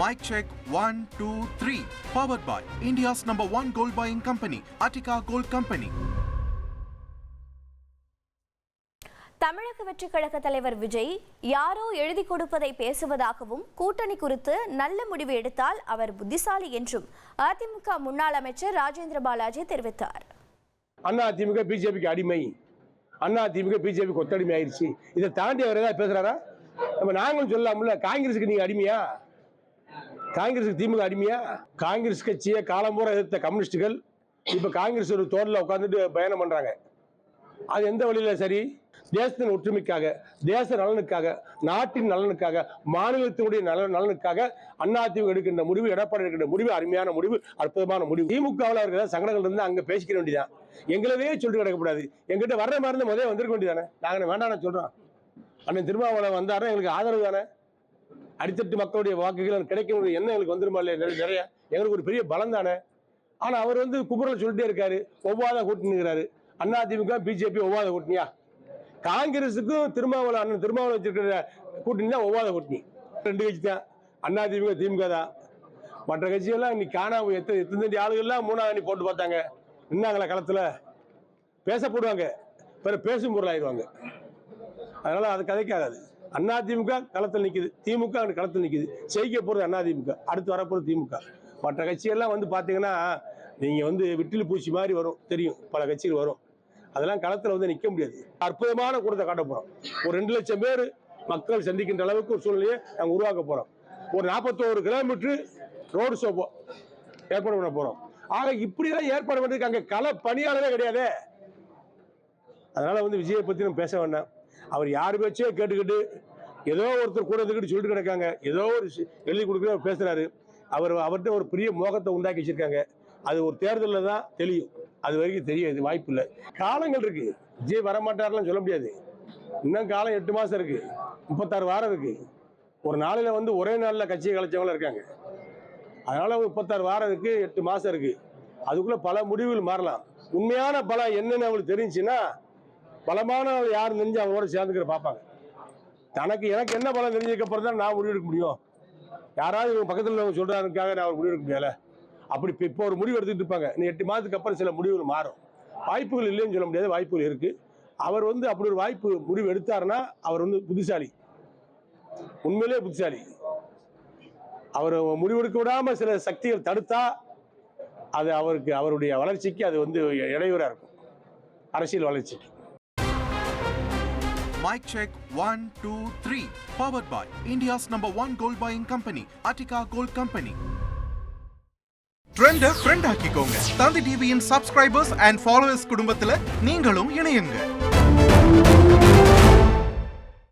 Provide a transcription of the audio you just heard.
Mic check one, two, three. Powered by India's number one gold buying company, Attica Gold Company. தமிழக வெற்றிக் கழக தலைவர் விஜய் யாரோ எழுதி கொடுப்பதை பேசுவதாகவும் கூட்டணி குறித்து நல்ல முடிவு எடுத்தால் அவர் புத்திசாலி என்றும் அதிமுக முன்னாள் அமைச்சர் ராஜேந்திர பாலாஜி தெரிவித்தார். அண்ணா திமுக பிஜேபிக்கு அடிமை. அண்ணா திமுக பிஜேபி கொத்தடிமை ஆயிடுச்சு இதை தாண்டி அவர் ஏதாவது பேசுறாரா? நம்ம நாங்களும் சொல்லலாம்ல காங்கிரஸுக்கு நீங்க அடிமையா? காங்கிரஸுக்கு திமுக அடிமையா? காங்கிரஸ் கட்சியை காலம்பூரா எதிர்த்த கம்யூனிஸ்டுகள் இப்ப காங்கிரஸ் ஒரு தோல்ல உட்காந்துட்டு பயணம் பண்றாங்க. அது எந்த வழியில சரி? தேசத்தின் ஒற்றுமைக்காக தேச நலனுக்காக நாட்டின் நலனுக்காக மாநிலத்தினுடைய நல நலனுக்காக அதிமுக எடுக்கின்ற முடிவு எடப்பாடி எடுக்கின்ற முடிவு அருமையான முடிவு அற்புதமான முடிவு. திமுகவில் இருக்கிற சங்கடங்கள் இருந்து அங்கே பேசிக்க வேண்டியதான் எங்களவே சொல்லிட்டு கிடக்கக்கூடாது எங்கிட்ட வர்ற மாதிரி இருந்தால் முதல்ல வந்திருக்க வேண்டியதானே நாங்கள் வேண்டாம் சொல்கிறோம் அண்ணன் திருமாவளவன் வந்தாருன்னா எங்களுக்கு ஆதரவு தானே? அடித்தட்டு மக்களுடைய வாக்குகள் கிடைக்கும் எண்ணம் எங்களுக்கு வந்துருமா இல்லையா? நிறைய- எங்களுக்கு ஒரு பெரிய பலம் தானே. ஆனால் அவர் வந்து குபுரில் சொல்லிட்டே இருக்காரு. ஒவ்வாத கூட்டணிங்கிறாரு அண்ணா திமுக பிஜேபி ஒவ்வாத கூட்டணியா? காங்கிரஸுக்கும் திருமாவளவன் அண்ணன் திருமாவளவன் வச்சிருக்கிற கூட்டணி தான் ஒவ்வாத கூட்டணி. ரெண்டு கட்சி தான். அண்ணா திமுக திமுக தான். மற்ற கட்சிகள்லாம் இன்னைக்கு காணாம எத்தனை எத்தனை ஆளுகள்லாம் மூணாவது அணி போட்டு பார்த்தாங்க. நின்னாங்களா களத்தில்? பேச பிற பேசும் பொருள் ஆயிடுவாங்க அதனால அது கதைக்காது அண்ணா திமுக களத்தில் நிற்குது திமுக அங்கே களத்தில் நிற்குது ஜெயிக்க போகிறது அண்ணா திமுக. அடுத்து வரப்போகிறது திமுக. மற்ற கட்சியெல்லாம் வந்து பார்த்தீங்கன்னா நீங்கள் வந்து விட்டில் பூச்சி மாதிரி வரும். தெரியும். பல கட்சிகள் வரும். அதெல்லாம் களத்தில் வந்து நிற்க முடியாது. அற்புதமான கூட்டத்தை காட்ட ஒரு ரெண்டு லட்சம் பேர் மக்கள் சந்திக்கின்ற அளவுக்கு ஒரு சூழ்நிலையை நாங்கள் உருவாக்க போகிறோம் ஒரு நாற்பத்தோரு கிலோமீட்டர் ரோடு ஷோ ஏற்பாடு பண்ண போகிறோம் ஆக இப்படியெல்லாம் ஏற்பாடு பண்ணுறதுக்கு அங்கே கள பணியாளரே கிடையாதே. அதனால் வந்து விஜயை பற்றி நம்ம பேச வேண்டாம். அவர் யார் பேச்சே கேட்டுக்கிட்டு ஏதோ ஒருத்தர் கூட இருந்துக்கிட்டு சொல்லிட்டு கிடக்காங்க. ஏதோ ஒரு எழுதி கொடுக்குற அவர் பேசுகிறாரு அவர் அவர்கிட்ட ஒரு பெரிய மோகத்தை உண்டாக்கி வச்சிருக்காங்க. அது ஒரு தேர்தலில் தான் தெரியும். அது வரைக்கும் தெரியாது வாய்ப்பு இல்லை. காலங்கள் இருக்குது விஜய் வரமாட்டார்லாம் சொல்ல முடியாது. இன்னும் காலம் எட்டு மாதம் இருக்குது முப்பத்தாறு வாரம் இருக்குது ஒரு நாளில் வந்து ஒரே நாளில் கட்சியை கலைச்சவங்களும் இருக்காங்க. அதனால் முப்பத்தாறு வாரம் இருக்குது எட்டு மாதம் இருக்குது அதுக்குள்ளே பல முடிவுகள் மாறலாம். உண்மையான பலம் என்னென்னு அவங்களுக்கு தெரிஞ்சுன்னா பலமானவங்க யார் தெரிஞ்சு அவங்களோட சேர்ந்துக்கிற பார்ப்பாங்க தனக்கு எனக்கு என்ன பலம் தெரிஞ்சதுக்கு அப்புறம் தான் நான் முடிவெடுக்க முடியும். யாராவது இவங்க பக்கத்தில் அவங்க சொல்கிறாருக்காக நான் ஒரு முடிவெடுக்க முடியல அப்படி இப்போ இப்போ ஒரு முடிவு எடுத்துகிட்டு இருப்பாங்க. நீ எட்டு மாதத்துக்கு அப்புறம் சில முடிவுகள் மாறும். வாய்ப்புகள் இல்லைன்னு சொல்ல முடியாது. வாய்ப்புகள் இருக்குது அவர் வந்து அப்படி ஒரு வாய்ப்பு முடிவு எடுத்தாருன்னா அவர் வந்து புத்திசாலி. உண்மையிலேயே புத்திசாலி. அவர் முடிவெடுக்க விடாமல் சில சக்திகள் தடுத்தா அது அவருக்கு அவருடைய வளர்ச்சிக்கு அது வந்து இடையூறாக இருக்கும். அரசியல் வளர்ச்சிக்கு. Mic check one, two, three. Powered by India's number one gold buying company, Attica Gold Company. Trend friend ஆக்கிக்கோங்க Thanthi டிவியின் சப்ஸ்கிரைபர்ஸ் அண்ட் ஃபாலோவர்ஸ் குடும்பத்துல நீங்களும் இணையுங்க